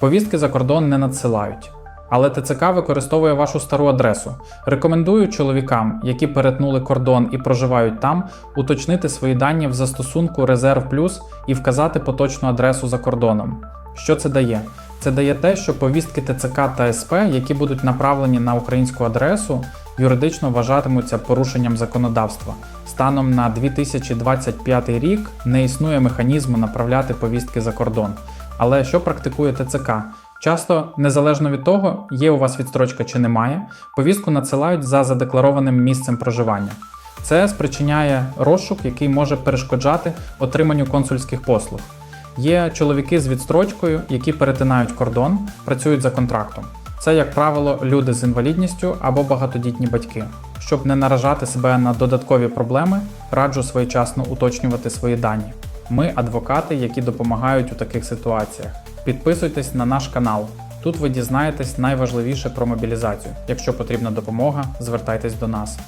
Повістки за кордон не надсилають. Але ТЦК використовує вашу стару адресу. Рекомендую чоловікам, які перетнули кордон і проживають там, уточнити свої дані в застосунку Резерв Плюс і вказати поточну адресу за кордоном. Що це дає? Це дає те, що повістки ТЦК та СП, які будуть направлені на українську адресу, юридично вважатимуться порушенням законодавства. Станом на 2025 рік не існує механізму направляти повістки за кордон. Але що практикує ТЦК? Часто, незалежно від того, є у вас відстрочка чи немає, повістку надсилають за задекларованим місцем проживання. Це спричиняє розшук, який може перешкоджати отриманню консульських послуг. Є чоловіки з відстрочкою, які перетинають кордон, працюють за контрактом. Це, як правило, люди з інвалідністю або багатодітні батьки. Щоб не наражати себе на додаткові проблеми, раджу своєчасно уточнювати свої дані. Ми адвокати, які допомагають у таких ситуаціях. Підписуйтесь на наш канал. Тут ви дізнаєтесь найважливіше про мобілізацію. Якщо потрібна допомога, звертайтесь до нас.